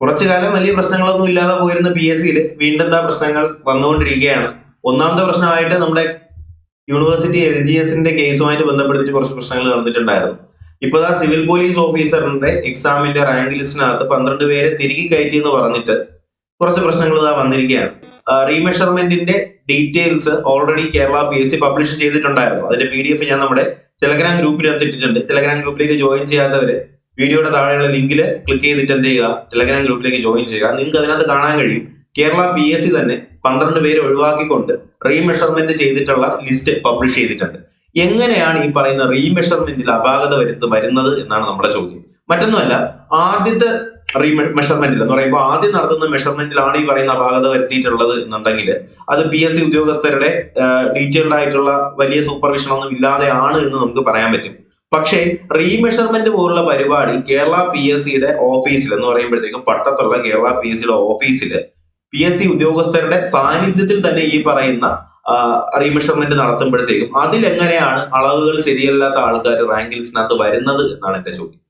കുറച്ചു കാലം വലിയ പ്രശ്നങ്ങളൊന്നും ഇല്ലാതെ പോയിരുന്ന പി എസ് സിയിൽ വീണ്ടും എന്താ പ്രശ്നങ്ങൾ വന്നുകൊണ്ടിരിക്കുകയാണ്. ഒന്നാമത്തെ പ്രശ്നമായിട്ട് നമ്മുടെ യൂണിവേഴ്സിറ്റി എൽ ജി എസിന്റെ കേസുമായിട്ട് ബന്ധപ്പെടുത്തിയിട്ട് കുറച്ച് പ്രശ്നങ്ങൾ നടന്നിട്ടുണ്ടായിരുന്നു. ഇപ്പൊ ആ സിവിൽ പോലീസ് ഓഫീസറിന്റെ എക്സാമിന്റെ റാങ്ക് ലിസ്റ്റിനകത്ത് പന്ത്രണ്ട് പേരെ തിരികെ കയറ്റി എന്ന് പറഞ്ഞിട്ട് കുറച്ച് പ്രശ്നങ്ങൾ ഇതാ വന്നിരിക്കുകയാണ്. റീമെഷർമെന്റിന്റെ details already Kerala P S C publish ചെയ്തിട്ടുണ്ടായിരുന്നു. അതിന്റെ പി ഡി എഫ് ഞാൻ നമ്മുടെ ടെലഗ്രാം ഗ്രൂപ്പിൽ ഇട്ടിട്ടുണ്ട്. ടെലഗ്രാം ഗ്രൂപ്പിലേക്ക് ജോയിൻ ചെയ്യാത്തവര് വീഡിയോയുടെ താഴെയുള്ള ലിങ്കിൽ ക്ലിക്ക് ചെയ്തിട്ട് എന്ത് ചെയ്യുക ടെലഗ്രാം ഗ്രൂപ്പിലേക്ക് ജോയിൻ ചെയ്യുക. നിങ്ങൾക്ക് അതിനകത്ത് കാണാൻ കഴിയും കേരള പി എസ് സി തന്നെ പന്ത്രണ്ട് പേര് ഒഴിവാക്കിക്കൊണ്ട് റീമെഷർമെന്റ് ചെയ്തിട്ടുള്ള ലിസ്റ്റ് പബ്ലിഷ് ചെയ്തിട്ടുണ്ട്. എങ്ങനെയാണ് ഈ പറയുന്ന റീമെഷർമെന്റിൽ അപാകത വരുത്ത് വരുന്നത് എന്നാണ് നമ്മുടെ ചോദ്യം. മറ്റൊന്നുമല്ല ആദ്യത്തെ റീ മെഷർമെന്റിൽ എന്ന് പറയുമ്പോൾ ആദ്യം നടത്തുന്ന മെഷർമെന്റിലാണ് ഈ പറയുന്ന അപാകത വരുത്തിയിട്ടുള്ളത് എന്നുണ്ടെങ്കിൽ അത് പി എസ് സി ഉദ്യോഗസ്ഥരുടെ ഡീറ്റെയിൽഡ് ആയിട്ടുള്ള വലിയ സൂപ്പർവിഷൻ ഒന്നും ഇല്ലാതെയാണ് എന്ന് നമുക്ക് പറയാൻ പറ്റും. പക്ഷേ റീമെഷർമെന്റ് പോലുള്ള പരിപാടി കേരള പി എസ് സിയുടെ ഓഫീസിൽ എന്ന് പറയുമ്പോഴത്തേക്കും പട്ടത്തുള്ള കേരള പി എസ് സിയുടെ ഓഫീസിൽ പി എസ് സി ഉദ്യോഗസ്ഥരുടെ സാന്നിധ്യത്തിൽ തന്നെ ഈ പറയുന്ന റീമെഷർമെന്റ് നടത്തുമ്പോഴത്തേക്കും അതിലെങ്ങനെയാണ് അളവുകൾ ശരിയല്ലാത്ത ആൾക്കാർ റാങ്ക് ലിസ്റ്റിനകത്ത് വരുന്നത് എന്നാണ് എന്റെ ചോദ്യം.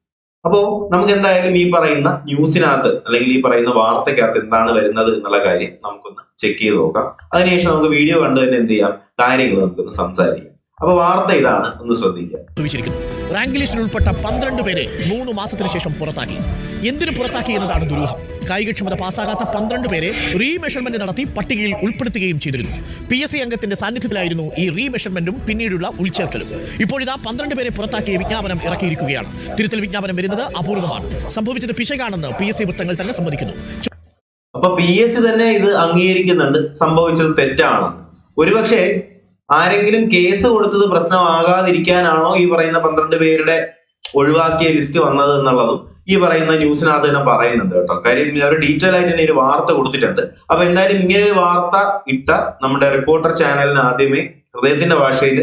അപ്പോ നമുക്ക് എന്തായാലും ഈ പറയുന്ന ന്യൂസിനകത്ത് അല്ലെങ്കിൽ ഈ പറയുന്ന വാർത്തക്കകത്ത് എന്താണ് വരുന്നത് എന്നുള്ള കാര്യം നമുക്കൊന്ന് ചെക്ക് ചെയ്ത് നോക്കാം. അതിനുശേഷം നമുക്ക് വീഡിയോ കണ്ടു തന്നെ എന്ത് ചെയ്യാം? കാര്യങ്ങൾ നമുക്കൊന്ന് സംസാരിക്കാം. അപ്പൊ വാർത്ത ഇതാണ് ഒന്ന് ശ്രദ്ധിക്കുക. റാങ്ക് ലിസ്റ്റിൽ ഉൾപ്പെട്ട പന്ത്രണ്ട് പേരെ മൂന്ന് മാസത്തിന് ശേഷം പുറത്താക്കി. എന്തിനു പുറത്താക്കി എന്നതാണ് ദുരൂഹം. കായികക്ഷമത പാസ്സാകാത്ത പന്ത്രണ്ട് പേരെ റീമെഷർമെന്റ് നടത്തി പട്ടികയിൽ ഉൾപ്പെടുത്തുകയും ചെയ്തിരുന്നു. പി എസ് സി അംഗത്തിന്റെ സാന്നിധ്യത്തിലായിരുന്നു ഈ റീമെഷർമെന്റും പിന്നീടുള്ള ഉൾച്ചേർക്കലും. ഇപ്പോഴിതാ പന്ത്രണ്ട് പേരെ പുറത്താക്കിയ വിജ്ഞാപനം ഇറക്കിയിരിക്കുകയാണ്. തിരുത്തൽ വിജ്ഞാപനം വരുന്നത് അപൂർവമാണ്. സംഭവിച്ചത് പിശകാണെന്ന് പി എസ് സി വൃത്തങ്ങൾ തന്നെ സമ്മതിക്കുന്നു അപ്പൊ പി എസ് സി തന്നെ ഇത് അംഗീകരിക്കുന്നുണ്ട്. സംഭവിച്ചത് തെറ്റാണ്. ഒരുപക്ഷെ ആരെങ്കിലും കേസ് കൊടുത്തത് പ്രശ്നമാകാതിരിക്കാനാണോ ഈ പറയുന്ന പന്ത്രണ്ട് പേരുടെ ഒഴിവാക്കിയ ലിസ്റ്റ് വന്നത് എന്നുള്ളതും ഈ പറയുന്ന ന്യൂസിനകത്ത് തന്നെ പറയുന്നുണ്ട് കേട്ടോ. കാര്യം അവർ ഡീറ്റെയിൽ ആയിട്ട് തന്നെ ഒരു വാർത്ത കൊടുത്തിട്ടുണ്ട്. അപ്പൊ എന്തായാലും ഇങ്ങനെ ഒരു വാർത്ത ഇട്ട നമ്മുടെ റിപ്പോർട്ടർ ചാനലിന് ആദ്യമേ ഹൃദയത്തിന്റെ ഭാഷയിൽ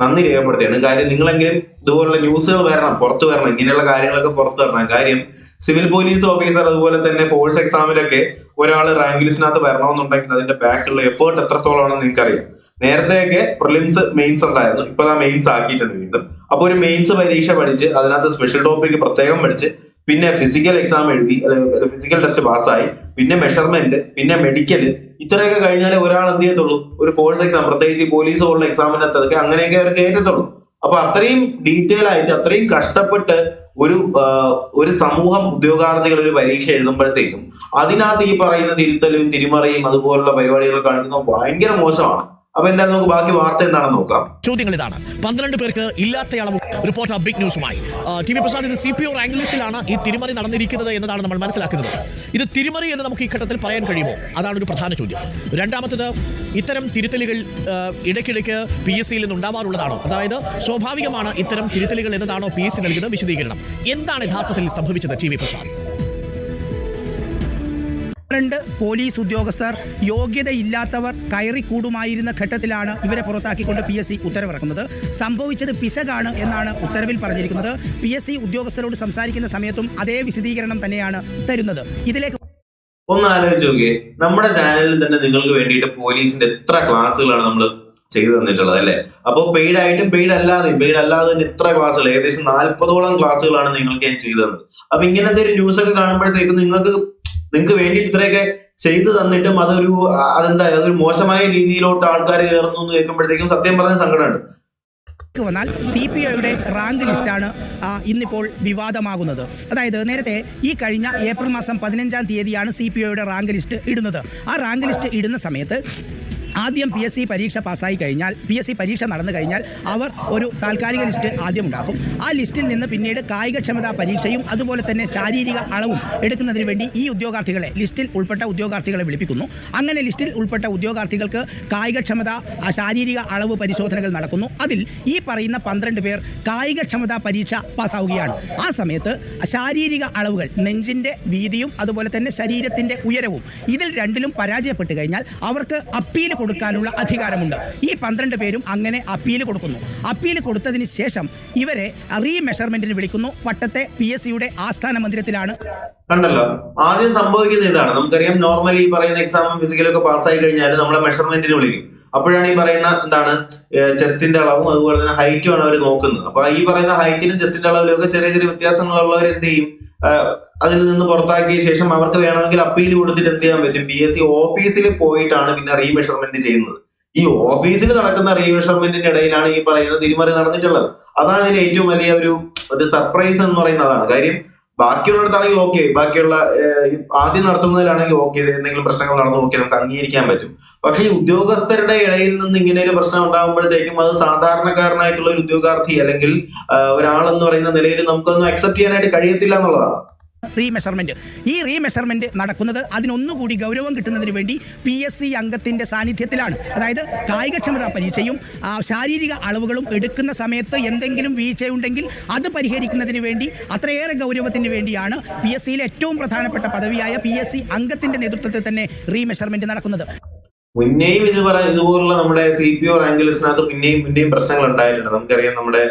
നന്ദി രേഖപ്പെടുത്തുകയാണ്. കാര്യം നിങ്ങളെങ്കിലും ഇതുപോലുള്ള ന്യൂസുകൾ വരണം പുറത്തു വരണം ഇങ്ങനെയുള്ള കാര്യങ്ങളൊക്കെ പുറത്തു വരണം. കാര്യം സിവിൽ പോലീസ് ഓഫീസർ അതുപോലെ തന്നെ ഫോഴ്സ് എക്സാമിലൊക്കെ ഒരാൾ റാങ്ക് ലിസ്റ്റിനകത്ത് വരണമെന്നുണ്ടെങ്കിൽ അതിന്റെ ബാക്കിലുള്ള എഫേർട്ട് എത്രത്തോളമാണെന്ന് നിങ്ങൾക്കറിയാം. നേരത്തെയൊക്കെ പ്രിലിംസ് മെയിൻസ് ഉണ്ടായിരുന്നു. ഇപ്പൊ ആ മെയിൻസ് ആക്കിയിട്ടുണ്ട് വീണ്ടും. അപ്പൊ ഒരു മെയിൻസ് പരീക്ഷ പഠിച്ച് അതിനകത്ത് സ്പെഷ്യൽ ടോപ്പിക് പ്രത്യേകം പഠിച്ച് പിന്നെ ഫിസിക്കൽ എക്സാം എഴുതി അല്ലെങ്കിൽ ഫിസിക്കൽ ടെസ്റ്റ് പാസ്സായി പിന്നെ മെഷർമെന്റ് പിന്നെ മെഡിക്കൽ ഇത്രയൊക്കെ കഴിഞ്ഞാലേ ഒരാൾ എന്ത് ചെയ്യത്തുള്ളൂ? ഒരു കോഴ്സ് എക്സാം പ്രത്യേകിച്ച് പോലീസ് പോലുള്ള എക്സാമിനകത്ത് അതൊക്കെ അങ്ങനെയൊക്കെ അവർ കയറ്റത്തുള്ളൂ അപ്പൊ അത്രയും ഡീറ്റെയിൽ ആയിട്ട് അത്രയും കഷ്ടപ്പെട്ട് ഒരു ഒരു സമൂഹം ഉദ്യോഗാർത്ഥികൾ ഒരു പരീക്ഷ എഴുതുമ്പോഴത്തേക്കും അതിനകത്ത് ഈ പറയുന്ന തിരുത്തലും തിരിമറിയും അതുപോലുള്ള പരിപാടികൾ കാണിക്കുന്നത് ഭയങ്കര മോശമാണ്. അപ്പൊ എന്തായാലും നമുക്ക് ബാക്കി വാർത്ത എന്താണെന്ന് നോക്കാം. ചോദ്യങ്ങൾ ഇതാണ് പന്ത്രണ്ട് പേർക്ക് ഇല്ലാത്ത അളവ് റിപ്പോർട്ട് ബിഗ് ന്യൂസുമായി ടി വി പ്രസാദ് ഇത് സി പി ഒ റാങ്ക് ലിസ്റ്റിലാണ് ഈ തിരിമറി നടന്നിരിക്കുന്നത് എന്നതാണ് നമ്മൾ മനസ്സിലാക്കുന്നത്. ഇത് തിരിമറി എന്ന് നമുക്ക് ഈ ഘട്ടത്തിൽ പറയാൻ കഴിയുമോ? അതാണ് ഒരു പ്രധാന ചോദ്യം. രണ്ടാമത്തത് ഇത്തരം തിരുത്തലുകൾ ഇടയ്ക്കിടയ്ക്ക് പി എസ് സിയിൽ നിന്ന് ഉണ്ടാവാറുള്ളതാണോ? അതായത് സ്വാഭാവികമാണ് ഇത്തരം തിരുത്തലുകൾ എന്നതാണോ പി എസ് സി നൽകുന്ന വിശദീകരണം. എന്താണ് യഥാർത്ഥത്തിൽ സംഭവിച്ചത് ടി വി പ്രസാദ്? രണ്ട് പോലീസ് ഉദ്യോഗസ്ഥർ യോഗ്യതയില്ലാത്തവർ കയറിക്കൂടുമായിരുന്ന ഘട്ടത്തിലാണ് ഇവരെ പുറത്താക്കിക്കൊണ്ട് പി എസ് സി ഉത്തരവിറക്കുന്നത്. സംഭവിച്ചത് പിശകാണ് എന്നാണ് ഉത്തരവിൽ പറഞ്ഞിരിക്കുന്നത്. പി എസ് സി ഉദ്യോഗസ്ഥരോട് സംസാരിക്കുന്ന സമയത്തും അതേ വിശദീകരണം തന്നെയാണ് തരുന്നത്. ഇതിലേക്ക് ഒന്ന് ആലോചിച്ച് നോക്കിയേ. നമ്മുടെ ചാനലിൽ തന്നെ നിങ്ങൾക്ക് വേണ്ടിയിട്ട് പോലീസിന്റെ എത്ര ക്ലാസ്സുകളാണ് നമ്മൾ ചെയ്തു തന്നിട്ടുള്ളത് അല്ലെ? അപ്പൊ പെയ്ഡ് ആയിട്ടും പെയ്ഡ് അല്ലാതെയും പെയ്ഡ് അല്ലാതെ തന്നെ എത്ര ക്ലാസ്സുകൾ ഏകദേശം നാൽപ്പതോളം ക്ലാസ്സുകളാണ് നിങ്ങൾക്ക് ഞാൻ ചെയ്തു തന്നത്. അപ്പൊ ഇങ്ങനത്തെ ഒരു ന്യൂസ് ഒക്കെ കാണുമ്പോഴത്തേക്കും നിങ്ങൾക്ക് നിങ്ങൾക്ക് വേണ്ടിയിട്ട് ഇത്രയൊക്കെ ചെയ്തു തന്നിട്ടും അതൊരു അതെന്താ അതൊരു മോശമായ രീതിയിലോട്ട് ആൾക്കാർ കയറുന്നു എന്ന് കേൾക്കുമ്പോഴത്തേക്കും സത്യം പറഞ്ഞ സങ്കടമുണ്ട്. വന്നാൽ സി പി ഐയുടെ റാങ്ക് ലിസ്റ്റാണ് ഇന്നിപ്പോൾ വിവാദമാകുന്നത്. അതായത് നേരത്തെ ഈ കഴിഞ്ഞ ഏപ്രിൽ മാസം പതിനഞ്ചാം തീയതിയാണ് സി പി ഐയുടെ റാങ്ക് ലിസ്റ്റ് ഇടുന്നത്. ആ റാങ്ക് ലിസ്റ്റ് ഇടുന്ന സമയത്ത് ആദ്യം പി എസ് സി പരീക്ഷ പാസ്സായി കഴിഞ്ഞാൽ പി എസ് സി പരീക്ഷ നടന്നു കഴിഞ്ഞാൽ അവർ ഒരു താൽക്കാലിക ലിസ്റ്റ് ആദ്യം ഉണ്ടാക്കും ആ ലിസ്റ്റിൽ നിന്ന് പിന്നീട് കായികക്ഷമതാ പരീക്ഷയും അതുപോലെ തന്നെ ശാരീരിക അളവും എടുക്കുന്നതിന് വേണ്ടി ഈ ഉദ്യോഗാർത്ഥികളെ ലിസ്റ്റിൽ ഉൾപ്പെട്ട ഉദ്യോഗാർത്ഥികളെ വിളിപ്പിക്കുന്നു. അങ്ങനെ ലിസ്റ്റിൽ ഉൾപ്പെട്ട ഉദ്യോഗാർത്ഥികൾക്ക് കായികക്ഷമത ശാരീരിക അളവ് പരിശോധനകൾ നടക്കുന്നു. അതിൽ ഈ പറയുന്ന പന്ത്രണ്ട് പേർ കായികക്ഷമതാ പരീക്ഷ പാസ്സാവുകയാണ്. ആ സമയത്ത് ശാരീരിക അളവുകൾ നെഞ്ചിന്റെ വീതിയും അതുപോലെ തന്നെ ശരീരത്തിന്റെ ഉയരവും ഇതിൽ രണ്ടിലും പരാജയപ്പെട്ട് കഴിഞ്ഞാൽ അവർക്ക് അപ്പീൽ കൊടുക്കാനുള്ള അധികാരമുണ്ട്. ഈ പന്ത്രണ്ട് പേരും അങ്ങനെ അപ്പീൽ കൊടുക്കുന്നു. അപ്പീൽ കൊടുത്തതിന് ശേഷം ഇവരെ റീമെഷർമെന്റിന് വിളിക്കുന്നു. പട്ടത്തെ പി എസ് സിയുടെ ആസ്ഥാന മന്ദിരത്തിലാണ്. കണ്ടല്ലോ. ആദ്യം സംഭവിക്കുന്ന ഇതാണ്. നമുക്കറിയാം നോർമലി ഈ പറയുന്ന എക്സാമും ഫിസിക്കലൊക്കെ പാസ്സായി കഴിഞ്ഞാൽ നമ്മളെ മെഷർമെന്റിന് വിളിക്കും. അപ്പോഴാണ് ഈ പറയുന്ന എന്താണ് ചെസ്റ്റിന്റെ അളവും അതുപോലെ തന്നെ ഹൈറ്റും ആണ് അവർ നോക്കുന്നത്. അപ്പൊ ഈ പറയുന്ന ഹൈറ്റിനും ചെസ്റ്റിന്റെ അളവിലും ഒക്കെ ചെറിയ ചെറിയ വ്യത്യാസങ്ങളുള്ളവർ എന്ത് ചെയ്യും? അതിൽ നിന്ന് പുറത്താക്കിയ ശേഷം അവർക്ക് വേണമെങ്കിൽ അപ്പീൽ കൊടുത്തിട്ട് എന്ത് ചെയ്യാൻ പറ്റും? പി എസ് സി ഓഫീസിൽ പോയിട്ടാണ് പിന്നെ റീമെഷർമെന്റ് ചെയ്യുന്നത്. ഈ ഓഫീസിൽ നടക്കുന്ന റീമെഷർമെന്റിന്റെ ഇടയിലാണ് ഈ പറയുന്ന തിരിമറി നടന്നിട്ടുള്ളത്. അതാണ് ഇതിന് ഏറ്റവും വലിയ ഒരു ഒരു സർപ്രൈസ് എന്ന് പറയുന്നതാണ് കാര്യം ബാക്കിയുള്ളിടത്താണെങ്കിൽ ഓക്കെ ബാക്കിയുള്ള ആദ്യം നടത്തുന്നതിലാണെങ്കിൽ ഓക്കെ എന്തെങ്കിലും പ്രശ്നങ്ങൾ നടന്നു ഓക്കെ നമുക്ക് അംഗീകരിക്കാൻ പറ്റും. പക്ഷേ ഈ ഉദ്യോഗസ്ഥരുടെ ഇടയിൽ നിന്ന് ഇങ്ങനെ ഒരു പ്രശ്നം ഉണ്ടാകുമ്പോഴത്തേക്കും അത് സാധാരണക്കാരനായിട്ടുള്ള ഒരു ഉദ്യോഗാർത്ഥി അല്ലെങ്കിൽ ഒരാളെന്ന് പറയുന്ന നിലയിൽ നമുക്കൊന്നും അക്സെപ്റ്റ് ചെയ്യാനായിട്ട് കഴിയത്തില്ല എന്നുള്ളതാണ്. റീമെഷർമെന്റ് ഈ റീമെഷർമെന്റ് നടക്കുന്നത് അതിനൊന്നുകൂടി ഗൗരവം കിട്ടുന്നതിന് വേണ്ടി പി എസ് സി അംഗത്തിന്റെ സാന്നിധ്യത്തിലാണ്. അതായത് കായികക്ഷമതാ പരീക്ഷയും ശാരീരിക അളവുകളും എടുക്കുന്ന സമയത്ത് എന്തെങ്കിലും വീഴ്ചയുണ്ടെങ്കിൽ അത് പരിഹരിക്കുന്നതിന് വേണ്ടി അത്രയേറെ ഗൗരവത്തിന് വേണ്ടിയാണ് പി എസ് സിയിലെ ഏറ്റവും പ്രധാനപ്പെട്ട പദവിയായ പി എസ് സി അംഗത്തിന്റെ നേതൃത്വത്തിൽ തന്നെ റീമെഷർമെന്റ് നടക്കുന്നത്. മുന്നേയും ഇത് പറ ഇതുപോലുള്ള നമ്മുടെ സി പി ഒ റാങ്ക് പിന്നെയും പിന്നെയും പ്രശ്നങ്ങൾ ഉണ്ടായിട്ടുണ്ട്. നമുക്കറിയാം നമ്മുടെ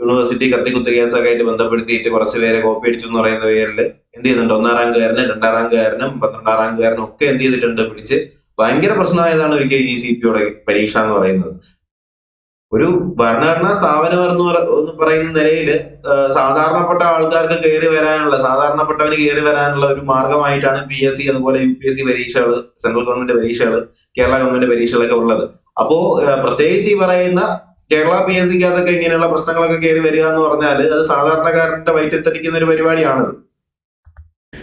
യൂണിവേഴ്സിറ്റി കത്തിക്കുത്ത് കേസൊക്കെ ആയിട്ട് ബന്ധപ്പെടുത്തിയിട്ട് കുറച്ച് പേരെ കോപ്പി അടിച്ചു എന്ന് പറയുന്ന പേരിൽ എന്ത് ചെയ്യുന്നുണ്ട്? ഒന്നാം റാങ്കുകാരനും രണ്ടാം റാങ്കുകാരനും പന്ത്രണ്ടാം റാങ്കുകാരനും ഒക്കെ എന്ത് ചെയ്തിട്ടുണ്ട്? പിടിച്ച് ഭയങ്കര പ്രശ്നമായതാണ് ഒരിക്കൽ ഈ സി പി യുടെ പരീക്ഷ എന്ന് പറയുന്നത്. ഒരു ഭരണഘടനാ സ്ഥാപനം എന്ന് പറയുന്ന നിലയിൽ സാധാരണപ്പെട്ട ആൾക്കാർക്ക് കയറി വരാനുള്ള സാധാരണപ്പെട്ടവന് കയറി വരാനുള്ള ഒരു മാർഗമായിട്ടാണ് പി എസ് സി അതുപോലെ യു പി എസ് സി പരീക്ഷകൾ സെൻട്രൽ ഗവൺമെന്റ് പരീക്ഷകൾ കേരള ഗവൺമെന്റ് പരീക്ഷകളൊക്കെ ഉള്ളത്. അപ്പോ പ്രത്യേകിച്ച് ഈ പറയുന്ന കേരള പി എസ് സിക്ക് അതൊക്കെ ഇങ്ങനെയുള്ള പ്രശ്നങ്ങളൊക്കെ കയറി വരിക എന്ന് പറഞ്ഞാൽ അത് സാധാരണക്കാരന്റെ വയറ്റത്തടിക്കുന്ന ഒരു പരിപാടിയാണത്.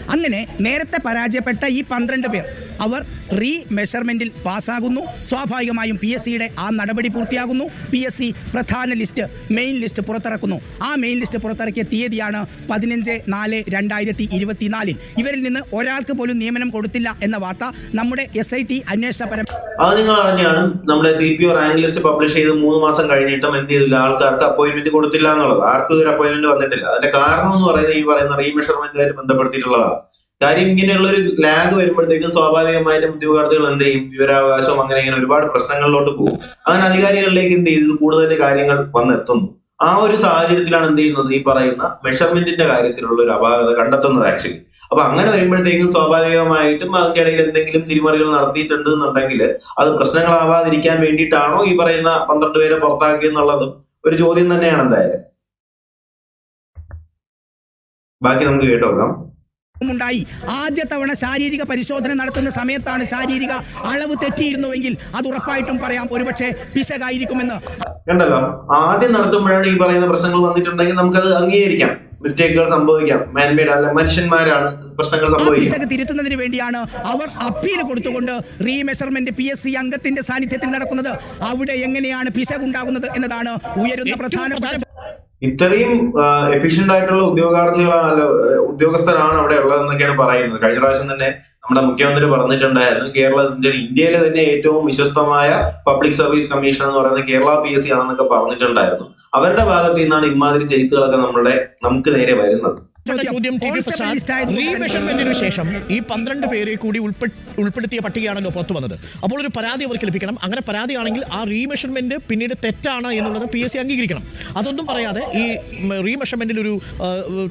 അങ്ങനെ നേരത്തെ പരാജയപ്പെട്ട ഈ പന്ത്രണ്ട് പേർ അവർ റീ മെഷർമെന്റിൽ പാസ്സാകുന്നു. സ്വാഭാവികമായും പി എസ് സിയുടെ ആ നടപടി പൂർത്തിയാകുന്നു. പി എസ് സി പ്രധാന ലിസ്റ്റ് മെയിൻ ലിസ്റ്റ് പുറത്തിറക്കുന്നു. ആ മെയിൻ ലിസ്റ്റ് പുറത്തിറക്കിയ തീയതിയാണ് പതിനഞ്ച് നാല് രണ്ടായിരത്തി ഇരുപത്തിനാലിൽ ഇവരിൽ നിന്ന് ഒരാൾക്ക് പോലും നിയമനം കൊടുത്തില്ല എന്ന വാർത്ത നമ്മുടെ എസ് ഐ ടി അന്വേഷണ പരം അത് നിങ്ങൾ അറിഞ്ഞാണ് നമ്മുടെ C P O rank list publish ചെയ്ത് മൂന്ന് മാസം കഴിഞ്ഞിട്ടും എന്ത് ചെയ്തില്ല? ആൾക്കാർക്ക് അപ്പോയിന്റ്മെന്റ് കൊടുത്തില്ല എന്നുള്ളത്. ആർക്കും ഒരു അപ്പോയിന്റ്മെന്റ് വന്നിട്ടില്ല. അതിന്റെ കാരണം എന്ന് പറയുന്നത് ഈ പറയുന്ന റീമെഷർമെന്റുമായിട്ട് ബന്ധപ്പെടുത്തിയിട്ടുള്ളതാണ്. കാര്യം ഇങ്ങനെയുള്ള ഒരു ലാഗ് വരുമ്പോഴത്തേക്കും സ്വാഭാവികമായിട്ടും ഉദ്യോഗാർത്ഥികൾ എന്ത് ചെയ്യും? വിവരാവകാശവും അങ്ങനെ ഇങ്ങനെ ഒരുപാട് പ്രശ്നങ്ങളിലോട്ട് പോകും. അങ്ങനെ അധികാരികളിലേക്ക് എന്ത് ചെയ്തു കൂടുതൽ കാര്യങ്ങൾ വന്നെത്തുന്നു. ആ ഒരു സാഹചര്യത്തിലാണ് എന്ത് ചെയ്യുന്നത്? ഈ പറയുന്ന മെഷർമെന്റിന്റെ കാര്യത്തിലുള്ള ഒരു അപാകത കണ്ടെത്തുന്നത് ആക്ച്വലി അപ്പൊ അങ്ങനെ വരുമ്പോഴത്തേക്കും സ്വാഭാവികമായിട്ടും അതിനിടയിൽ എന്തെങ്കിലും തിരിമറികൾ നടത്തിയിട്ടുണ്ട് എന്നുണ്ടെങ്കിൽ അത് പ്രശ്നങ്ങളാവാതിരിക്കാൻ വേണ്ടിയിട്ടാണോ ഈ പറയുന്ന പന്ത്രണ്ട് പേരെ പുറത്താക്കിയെന്നുള്ളതും ഒരു ചോദ്യം തന്നെയാണ് എന്തായാലും. ബാക്കി നമുക്ക് കേട്ടോക്കാം. ഉണ്ടായി. ആദ്യ തവണ ശാരീരിക പരിശോധന നടത്തുന്ന സമയത്താണ് ശാരീരിക അളവ് തെറ്റിയിരുന്നുവെങ്കിൽ അത് ഉറപ്പായിട്ടും പറയാം. ഒരുപക്ഷെ പിശകായിരിക്കുമെന്ന്. കണ്ടല്ലോ. ആദ്യം നടത്തുമ്പോഴാണ് ഈ പറയുന്ന പ്രശ്നങ്ങൾ വന്നിട്ടുണ്ടെങ്കിൽ നമുക്കത് അംഗീകരിക്കാം. മിസ്റ്റേക്കുകൾ സംഭവിക്കാം. മാൻമേഡ് അല്ല മനുഷ്യന്മാരാണ് പ്രശ്നങ്ങൾ സംഭവിക്കുന്നത്. സംഭവിക്കാം പിശക് തിരുത്തുന്നതിന് വേണ്ടിയാണ് അവർ അപ്പീൽ കൊടുത്തുകൊണ്ട് റീമെഷർമെന്റ് പി എസ് സി അംഗത്തിന്റെ സാന്നിധ്യത്തിൽ നടക്കുന്നത്. അവിടെ എങ്ങനെയാണ് പിശകുണ്ടാകുന്നത് എന്നതാണ് ഉയരുന്ന പ്രധാനപ്പെട്ട പ്രധാന ഇത്രയും എഫിഷ്യന്റ് ആയിട്ടുള്ള ഉദ്യോഗാർത്ഥികളാണ് ഉദ്യോഗസ്ഥരാണ് അവിടെ ഉള്ളതെന്നൊക്കെയാണ് പറയുന്നത്. കഴിഞ്ഞ പ്രാവശ്യം തന്നെ നമ്മുടെ മുഖ്യമന്ത്രി പറഞ്ഞിട്ടുണ്ടായിരുന്നു കേരളത്തിന്റെ ഇന്ത്യയിലെ തന്നെ ഏറ്റവും വിശ്വസ്തമായ പബ്ലിക് സർവീസ് കമ്മീഷൻ എന്ന് പറയുന്നത് കേരള പി എസ് സി ആണെന്നൊക്കെ പറഞ്ഞിട്ടുണ്ടായിരുന്നു. അവരുടെ ഭാഗത്ത് നിന്നാണ് ഇമാതിരി ചെയ്ത്തുകളൊക്കെ നമ്മുടെ നമുക്ക് നേരെ വരുന്നത്. ചോദ്യം. റീമെഷർമെന്റിന് ശേഷം ഈ പന്ത്രണ്ട് പേരെ കൂടി ഉൾപ്പെടുത്തിയ പട്ടികയാണല്ലോ പുറത്തു വന്നത്. അപ്പോൾ ഒരു പരാതി അവർക്ക് ലഭിക്കണം. അങ്ങനെ പരാതിയാണെങ്കിൽ ആ റീമെഷർമെന്റ് പിന്നീട് തെറ്റാണ് എന്നുള്ളത് പി എസ് സി അംഗീകരിക്കണം. അതൊന്നും പറയാതെ ഈ റീമെഷർമെന്റിൽ ഒരു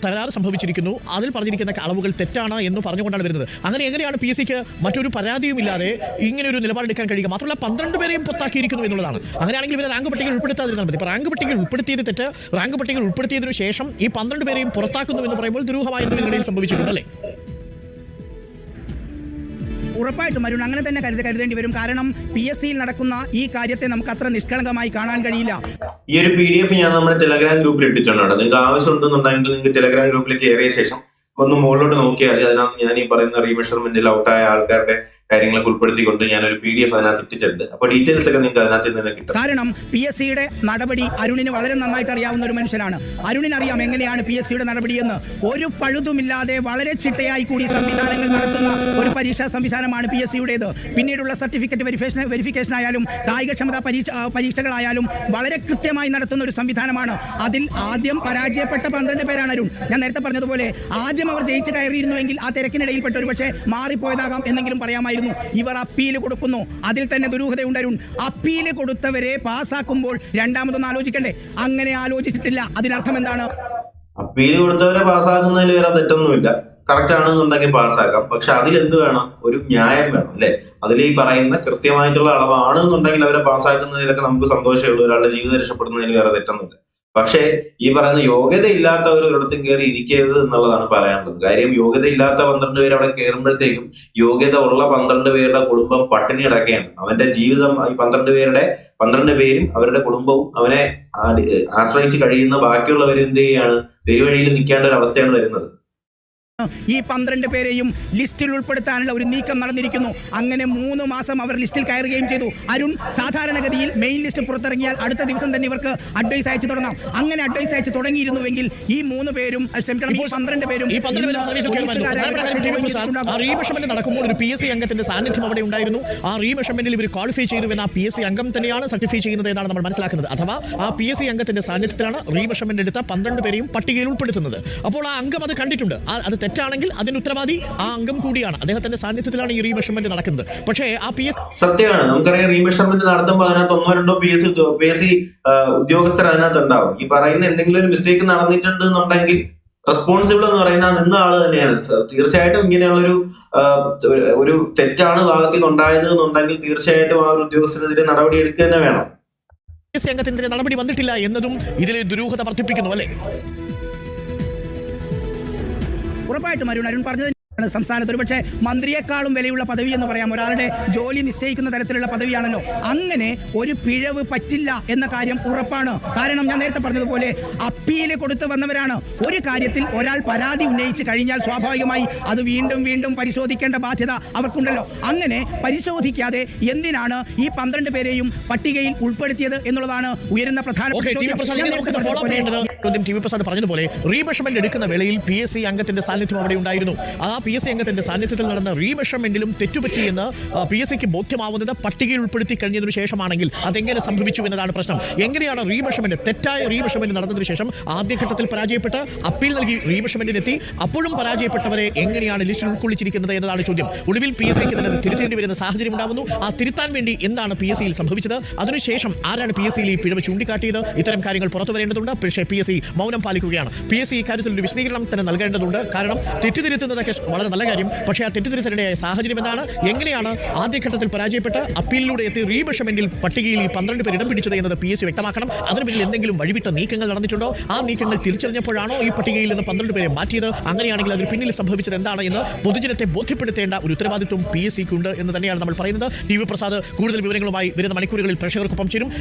തകരാറ് സംഭവിച്ചിരിക്കുന്നു. അതിൽ പറഞ്ഞിരിക്കുന്ന അളവുകൾ തെറ്റാണ് എന്ന് പറഞ്ഞുകൊണ്ടാണ് വരുന്നത്. അങ്ങനെ എങ്ങനെയാണ് പി എസ് സിക്ക് മറ്റൊരു പരാതിയും ഇല്ലാതെ ഇങ്ങനെ ഒരു നിലപാടെടുക്കാൻ കഴിയുക? മാത്രമല്ല പന്ത്രണ്ട് പേരെയും പുറത്താക്കിയിരിക്കുന്നു എന്നുള്ളതാണ്. അങ്ങനെയാണെങ്കിൽ ഇവരെ റാങ്ക് പട്ടികയിൽ ഉൾപ്പെടുത്താതിരുന്നാൽ മതി. റാങ്ക് പട്ടികയിൽ ഉൾപ്പെടുത്തിയത് തെറ്റ്. റാങ്ക് പട്ടികയിൽ ഉൾപ്പെടുത്തിയതിനു ശേഷം ഈ പന്ത്രണ്ട് പേരെയും പുറത്താക്കുന്നു എന്ന് പറയുമ്പോൾ ദുരൂഹമായ നിങ്ങളിൽ സംഭവിച്ചിട്ടുണ്ടല്ലേ ഉറപ്പായിട്ടും അരുൺ അങ്ങനെ തന്നെ കരുതി കരുതേണ്ടി വരും. കാരണം പി എസ് സിയിൽ നടക്കുന്ന ഈ കാര്യത്തെ നമുക്ക് അത്ര നിഷ്കളങ്കമായി കാണാൻ കഴിയില്ല. ഈ ഒരു പി ഡി എഫ് ഞാൻ നമ്മുടെ ടെലഗ്രാം ഗ്രൂപ്പിൽ ഇട്ടിട്ടുണ്ട്. നിങ്ങൾക്ക് ആവശ്യമുണ്ടെന്നുണ്ടെങ്കിൽ നിങ്ങൾക്ക് ടെലഗ്രാം ഗ്രൂപ്പിലേക്ക് കയറിയ ശേഷം ഒന്ന് മുകളിലോട്ട് നോക്കിയാൽ മതി. അതിനകത്ത് ഞാൻ ഈ പറയുന്ന റീമെഷർമെന്റിൽ ഔട്ടായ ആൾക്കാരുടെ കാര്യങ്ങളൊക്കെ ഉൾപ്പെടുത്തിക്കൊണ്ട് ഞാൻ ഒരു പി ഡി എഫ് അതിനകത്ത് ഇട്ടിട്ടുണ്ട്. അപ്പൊ ഡീറ്റെയിൽസ് ഒക്കെ നിങ്ങൾക്ക് അതിനകത്ത് നിന്ന് കിട്ടും. കാരണം പി എസ് സിയുടെ നടപടി അരുണിന് വളരെ നന്നായിട്ട് അറിയാവുന്ന ഒരു മനുഷ്യനാണ്. അരുണിന് അറിയാം എങ്ങനെയാണ് പി എസ് സിയുടെ നടപടിയെന്ന് ഒരു പഴുതുമില്ലാതെ വളരെ ചിട്ടയായി കൂടി സംവിധാനങ്ങൾ നടത്തുന്ന ഒരു പരീക്ഷാ സംവിധാനമാണ് പി എസ് സിയുടേത് പിന്നീടുള്ള സർട്ടിഫിക്കറ്റ് വെരിഫിക്കേഷൻ വെരിഫിക്കേഷൻ ആയാലും കായികക്ഷമതാ പരീക്ഷ പരീക്ഷകളായാലും വളരെ കൃത്യമായി നടത്തുന്ന ഒരു സംവിധാനമാണ്. അതിൽ ആദ്യം പരാജയപ്പെട്ട പന്ത്രണ്ട് പേരാണ് അരുൺ. ഞാൻ നേരത്തെ പറഞ്ഞതുപോലെ ആദ്യം അവർ ജയിച്ച് കയറിയിരുന്നുവെങ്കിൽ ആ തിരക്കിനിടയിൽപ്പെട്ട ഒരു പക്ഷേ മാറിപ്പോയതാകാം എന്നെങ്കിലും പറയാമായിരുന്നു ഇവർ അപ്പീൽ കൊടുക്കുന്നു. അതിൽ തന്നെ ദുരൂഹതയുണ്ടായിരുന്നു. അപ്പീൽ കൊടുത്തവരെ പാസ്സാക്കുമ്പോൾ രണ്ടാമതൊന്ന് ആലോചിക്കണ്ടേ? അങ്ങനെ ആലോചിച്ചിട്ടില്ല. അതിനർത്ഥം എന്താണ്? അപ്പീൽ കൊടുത്തവരെ പാസ്സാക്കുന്നതിൽ വേറെ തെറ്റൊന്നുമില്ല. കറക്റ്റ് ആണെന്നുണ്ടെങ്കിൽ പാസ്സാക്കാം പക്ഷെ അതിൽ എന്ത് വേണം? ഒരു ന്യായം വേണം അല്ലെ? അതിൽ ഈ പറയുന്ന കൃത്യമായിട്ടുള്ള അളവാണ് എന്നുണ്ടെങ്കിൽ അവരെ പാസ്സാക്കുന്നതിലൊക്കെ നമുക്ക് സന്തോഷമുള്ളൂ ഒരാളുടെ ജീവിതം രക്ഷപ്പെടുന്നതിൽ വേറെ തെറ്റൊന്നുമില്ല. പക്ഷേ ഈ പറയുന്ന യോഗ്യതയില്ലാത്തവർ ഒരിടത്തും കയറി ഇരിക്കരുത് എന്നുള്ളതാണ് പറയാനുള്ളത്. കാര്യം യോഗ്യത ഇല്ലാത്ത പന്ത്രണ്ട് പേര് അവിടെ കയറുമ്പോഴത്തേക്കും യോഗ്യത ഉള്ള പന്ത്രണ്ട് പേരുടെ കുടുംബം പട്ടിണി കിടക്കുകയാണ്. അവന്റെ ജീവിതം ഈ പന്ത്രണ്ട് പേരുടെ പന്ത്രണ്ട് പേരും അവരുടെ കുടുംബവും അവനെ ആശ്രയിച്ച് കഴിയുന്ന ബാക്കിയുള്ളവർ എന്ത് ചെയ്യാണ്? പെരുവഴിയിൽ നിൽക്കേണ്ട ഒരു അവസ്ഥയാണ് വരുന്നത്. ഈ പന്ത്രണ്ട് പേരെയും ലിസ്റ്റിൽ ഉൾപ്പെടുത്താനുള്ള ഒരു നീക്കം നടന്നിരിക്കുന്നു. അങ്ങനെ മൂന്ന് മാസം അവർ ലിസ്റ്റിൽ കയറുകയും ചെയ്തു. അരുൺ സാധാരണഗതിയിൽ മെയിൻ ലിസ്റ്റ് പുറത്തിറങ്ങിയാൽ അടുത്ത ദിവസം തന്നെ ഇവർക്ക് അഡ്വൈസ് അയച്ചു തുടങ്ങാം. അങ്ങനെ അഡ്വൈസ് അയച്ചു തുടങ്ങിയിരുന്നുവെങ്കിൽ ഈ മൂന്ന് പേരും പന്ത്രണ്ട് പേരും റീമെഷർമെന്റ് നടക്കുമ്പോൾ ഒരു പി എസ് സി അംഗത്തിന്റെ സാന്നിധ്യം അവിടെ ഉണ്ടായിരുന്നു. ആ റീമെഷർമെന്റിൽ ഇവർ ക്വാളിഫൈ ചെയ്തു എന്ന ആ പി എസ് സി അംഗം തന്നെയാണ് സർട്ടിഫൈ ചെയ്യുന്നത് എന്നാണ് നമ്മൾ മനസ്സിലാക്കുന്നത്. അഥവാ ആ പി എസ് സി അംഗത്തിന്റെ സാന്നിധ്യത്തിലാണ് റീമെഷർമെന്റ് എടുത്ത പന്ത്രണ്ട് പേരെയും പട്ടികയിൽ ഉൾപ്പെടുത്തുന്നത്. അപ്പോൾ ആ അംഗം അത് കണ്ടിട്ടുണ്ട്. അത് തെറ്റാണെങ്കിൽ അതിന്റെ ഉത്തരവാദി ആ അംഗം കൂടിയാണ്. അദ്ദേഹത്തിന്റെ സാന്നിധ്യത്തിലാണ് ഈ റീമെഷർമെന്റ് നടക്കുന്നത്. പക്ഷേ ആ പി എസ് സത്യമാണ്. നമുക്കറിയാം റീമെഷർമെന്റ് നടത്തുമ്പോൾ അതിനകത്ത് ഒന്നോ രണ്ടോ P S C P S C ഉദ്യോഗസ്ഥർ അതിനകത്ത് ഉണ്ടാവും. ഈ പറയുന്ന എന്തെങ്കിലും ഒരു മിസ്റ്റേക്ക് നടന്നിട്ടുണ്ട് എന്നുണ്ടെങ്കിൽ റെസ്പോൺസിബിൾ എന്ന് പറയുന്ന നിന്ന ആൾ തന്നെയാണ്. തീർച്ചയായിട്ടും ഇങ്ങനെയുള്ളൊരു ഒരു- തെറ്റാണ് ഭാഗത്തിൽ ഉണ്ടായത് എന്നുണ്ടെങ്കിൽ തീർച്ചയായിട്ടും ആ ഒരു ഉദ്യോഗസ്ഥനെതിരെ നടപടി എടുക്കുക തന്നെ വേണം. എസ് അംഗത്തിനെതിരെ നടപടി വന്നിട്ടില്ല എന്നതും ഇതിലെ ദുരൂഹത വർദ്ധിപ്പിക്കുന്നു അല്ലേ? ഉറപ്പായിട്ടും അരുൺ അരുൺ പറഞ്ഞത് സംസ്ഥാനത്ത്. ഒരുപക്ഷെ മന്ത്രിയെക്കാളും വിലയുള്ള പദവി എന്ന് പറയാം. ഒരാളുടെ ജോലി നിശ്ചയിക്കുന്ന തരത്തിലുള്ള പദവിയാണല്ലോ. അങ്ങനെ ഒരു പിഴവ് പറ്റില്ല എന്ന കാര്യം ഉറപ്പാണ്. കാരണം ഞാൻ നേരത്തെ പറഞ്ഞതുപോലെ അപ്പീൽ കൊടുത്തു വന്നവരാണ്. ഒരു കാര്യത്തിൽ ഒരാൾ പരാതി ഉന്നയിച്ച് കഴിഞ്ഞാൽ സ്വാഭാവികമായി അത് വീണ്ടും വീണ്ടും പരിശോധിക്കേണ്ട ബാധ്യത അവർക്കുണ്ടല്ലോ. അങ്ങനെ പരിശോധിക്കാതെ എന്തിനാണ് ഈ പന്ത്രണ്ട് പേരെയും പട്ടികയിൽ ഉൾപ്പെടുത്തിയത് എന്നുള്ളതാണ് ഉയരുന്ന പ്രസാദ് പറഞ്ഞതുപോലെ റീബഷമെന്റ് എടുക്കുന്ന വേളയിൽ പി എസ് സി അംഗത്തിന്റെ സാന്നിധ്യം അവിടെ ഉണ്ടായിരുന്നു. ആ പി എസ് സി അംഗത്തിന്റെ സാന്നിധ്യത്തിൽ നടന്ന റീമെഷർമെന്റിലും തെറ്റുപറ്റിയെന്ന് പി എസ് സിക്ക് ബോധ്യമാവുന്നത് പട്ടികയിൽ ഉൾപ്പെടുത്തി കഴിഞ്ഞതിനു ശേഷമാണെങ്കിൽ അതെങ്ങനെ സംഭവിച്ചു എന്നതാണ് പ്രശ്നം. എങ്ങനെയാണ് റീമെഷർമെന്റ് തെറ്റായ റീമെഷർമെന്റ് നടന്നതിനു ശേഷം ആദ്യഘട്ടത്തിൽ പരാജയപ്പെട്ട് അപ്പീൽ നൽകി റീമെഷർമെന്റിനെത്തി? അപ്പോഴും പരാജയപ്പെട്ടവരെ എങ്ങനെയാണ് ലിസ്റ്റിൽ ഉൾക്കൊള്ളിച്ചിരിക്കുന്നത് എന്നതാണ് ചോദ്യം. ഒടുവിൽ പി എസ് സിക്ക് തന്നെ തിരുത്തേണ്ടി വരുന്ന സാഹചര്യം ഉണ്ടാവുന്നു. ആ തിരുത്താൻ വേണ്ടി എന്താണ് പി എസ് സിയിൽ സംഭവിച്ചത്? അതിനുശേഷം ആരാണ് പി എസ് സിയിൽ ഈ പിഴവ് ചൂണ്ടിക്കാട്ടിയത്? ഇത്തരം കാര്യങ്ങൾ പുറത്തു വരേണ്ടതുണ്ട്. പക്ഷേ പി എസ് സി മൗനം പാലിക്കുകയാണ്. പി എസ് സി ഇക്കാര്യത്തിൽ ഒരു വിശദീകരണം തന്നെ നൽകേണ്ടതുണ്ട്. കാരണം തെറ്റിദ്ധരുത്തുന്നതൊക്കെ വളരെ നല്ല കാര്യം. പക്ഷേ ആ തെറ്റിദ്ധരുത്തലിന്റെ സാഹചര്യം എന്താണ്? എങ്ങനെയാണ് ആദ്യഘട്ടത്തിൽ പരാജയപ്പെട്ട അപ്പീലിലൂടെ എത്തി റീബഷമെന്റിൽ പട്ടികയിൽ ഈ പന്ത്രണ്ട് പേർ ഇടം പിടിച്ചത് എന്നത് പി എസ് സി വ്യക്തമാക്കണം. അതിന് പിന്നിൽ എന്തെങ്കിലും വഴിവിട്ട നീക്കങ്ങൾ നടന്നിട്ടുണ്ടോ? ആ നീക്കങ്ങൾ തിരിച്ചറിഞ്ഞപ്പോഴാണോ ഈ പട്ടികയിൽ നിന്ന് പന്ത്രണ്ട് പേരെ മാറ്റിയത്? അങ്ങനെയാണെങ്കിൽ അതിന് പിന്നിൽ സംഭവിച്ചത് എന്താണ് എന്ന് പൊതുജനത്തെ ബോധ്യപ്പെടുത്തേണ്ട ഒരു ഉത്തരവാദിത്വം പി എസ് സിക്ക് ഉണ്ട് എന്ന് തന്നെയാണ് നമ്മൾ പറയുന്നത്. ടി വി പ്രസാദ് കൂടുതൽ വിവരങ്ങളുമായി വരുന്ന മണിക്കൂറുകളിൽ പ്രേക്ഷകർക്കൊപ്പം ചേരും.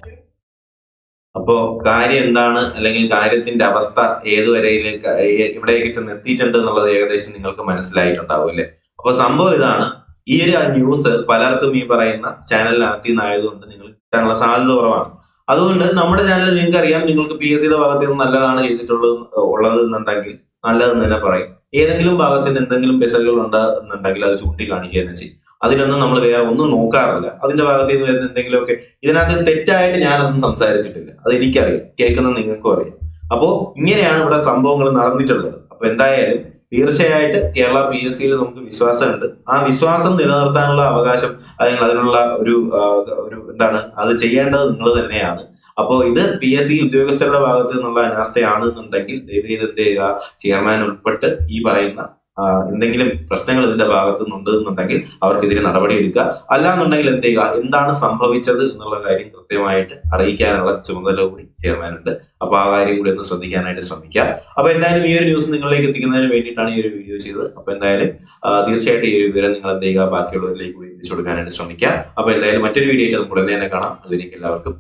അപ്പോ കാര്യം എന്താണ്? അല്ലെങ്കിൽ കാര്യത്തിന്റെ അവസ്ഥ ഏതുവരയിലേക്ക് എവിടേക്ക് ചെന്ന് എത്തിയിട്ടുണ്ട് എന്നുള്ളത് ഏകദേശം നിങ്ങൾക്ക് മനസ്സിലായിട്ടുണ്ടാവും അല്ലേ? അപ്പൊ സംഭവം ഇതാണ്. ഈ ഒരു ന്യൂസ് പലർക്കും ഈ പറയുന്ന ചാനലിനകത്തു നിന്നായതുകൊണ്ട് നിങ്ങൾ കിട്ടാനുള്ള സാധ്യത കുറവാണ്. അതുകൊണ്ട് നമ്മുടെ ചാനൽ നിങ്ങൾക്ക് അറിയാം നിങ്ങൾക്ക് പി എസ് സിയുടെ ഭാഗത്ത് നിന്ന് നല്ലതാണ് ചെയ്തിട്ടുള്ളത് ഉള്ളത് എന്നുണ്ടെങ്കിൽ നല്ലതെന്ന് തന്നെ പറയും. ഏതെങ്കിലും ഭാഗത്തിന് എന്തെങ്കിലും പെസലുകൾ ഉണ്ട് എന്നുണ്ടെങ്കിൽ അത് ചൂണ്ടിക്കാണിക്കുക തന്നെ ചെയ്യും അതിനൊന്നും നമ്മൾ വേറെ ഒന്നും നോക്കാറില്ല. അതിന്റെ ഭാഗത്ത് നിന്ന് വരുന്ന എന്തെങ്കിലുമൊക്കെ ഇതിനകത്ത് തെറ്റായിട്ട് ഞാനൊന്നും സംസാരിച്ചിട്ടില്ല. അത് എനിക്കറിയാം. കേൾക്കുന്ന നിങ്ങൾക്കും അറിയാം. അപ്പോ ഇങ്ങനെയാണ് ഇവിടെ സംഭവങ്ങൾ നടന്നിട്ടുള്ളത്. അപ്പൊ എന്തായാലും തീർച്ചയായിട്ട് കേരള പി എസ് സിയിൽ നമുക്ക് വിശ്വാസമുണ്ട്. ആ വിശ്വാസം നിലനിർത്താനുള്ള അവകാശം അല്ലെങ്കിൽ അതിനുള്ള ഒരു ഒരു എന്താണ് അത് ചെയ്യേണ്ടത് നിങ്ങൾ തന്നെയാണ്. അപ്പോൾ ഇത് പി എസ് സി ഉദ്യോഗസ്ഥരുടെ ഭാഗത്ത് നിന്നുള്ള അനാസ്ഥയാണ് എന്നുണ്ടെങ്കിൽ ദയവ് ചെയ്ത് എന്ത് ചെയ്യുക? ചെയർമാൻ ഉൾപ്പെട്ട് ഈ പറയുന്ന എന്തെങ്കിലും പ്രശ്നങ്ങൾ ഇതിന്റെ ഭാഗത്ത് നിന്നുണ്ട് എന്നുണ്ടെങ്കിൽ അവർക്കെതിരെ നടപടി എടുക്കുക. അല്ലാന്നുണ്ടെങ്കിൽ എന്ത് ചെയ്യുക? എന്താണ് സംഭവിച്ചത് എന്നുള്ള കാര്യം കൃത്യമായിട്ട് അറിയിക്കാനുള്ള ചുമതല കൂടി ചെയർമാനുണ്ട്. അപ്പൊ ആ കാര്യം കൂടി ഒന്ന് ശ്രദ്ധിക്കാനായിട്ട് ശ്രമിക്കുക. അപ്പൊ എന്തായാലും ഈ ഒരു ന്യൂസ് നിങ്ങളിലേക്ക് എത്തിക്കുന്നതിന് വേണ്ടിയിട്ടാണ് ഈ ഒരു വീഡിയോ ചെയ്തത്. അപ്പൊ എന്തായാലും തീർച്ചയായിട്ടും ഈ ഒരു വിവരം നിങ്ങൾ എന്ത് ചെയ്യുക? ബാക്കിയുള്ളവരിലേക്ക് കൂടി എത്തിച്ചു കൊടുക്കാനായിട്ട് ശ്രമിക്കുക. അപ്പൊ എന്തായാലും മറ്റൊരു വീഡിയോ നമുക്ക് ഉടനെ തന്നെ കാണാം. അതിലേക്ക് എല്ലാവർക്കും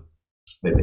ബൈ.